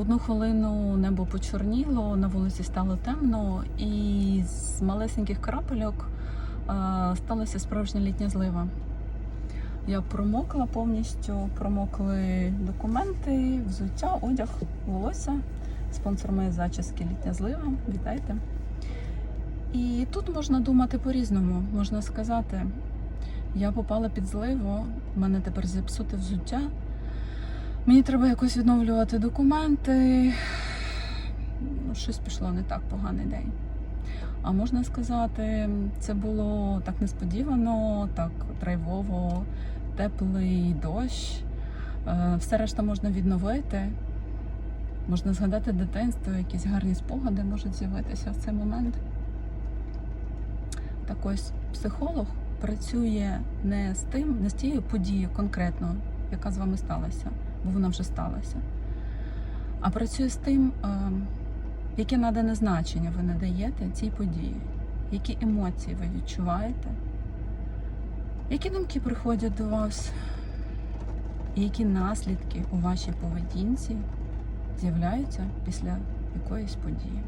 Одну хвилину небо почорніло, на вулиці стало темно, і з малесеньких крапельок е, сталася справжня літня злива. Я промокла повністю, промокли документи, взуття, одяг, волосся. Спонсор моєї зачіски літня злива. Вітайте. І тут можна думати по-різному. Можна сказати, я попала під зливу, в мене тепер зіпсуте взуття. Мені треба якось відновлювати документи. Ну, щось пішло не так поганий день. А можна сказати, це було так несподівано, так драйвово, теплий дощ. Е, Все решта можна відновити. Можна згадати дитинство, якісь гарні спогади можуть з'явитися в цей момент. Так ось психолог працює не з тим, не з тією подією конкретно, яка з вами сталася, бо вона вже сталася, а працює з тим, е, яке надане значення ви надаєте цій події, які емоції ви відчуваєте, які думки приходять до вас, і які наслідки у вашій поведінці з'являються після якоїсь події.